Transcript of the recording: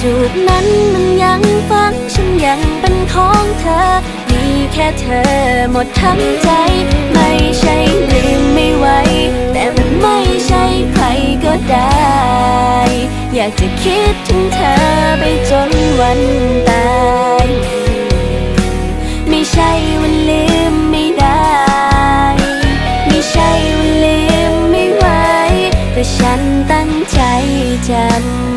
จูบนั้นมันยังฟังฉันยังเป็นของเธอ มีแค่เธอหมดทั้งใจ ไม่ใช่ลืมไม่ไหว แต่มันไม่ใช่ใครก็ได้ อยากจะคิดถึงเธอไปจนวันตาย ไม่ใช่วันลืมไม่ได้ ไม่ใช่วันลืมไม่ไหวแต่ฉันตั้งใจจำ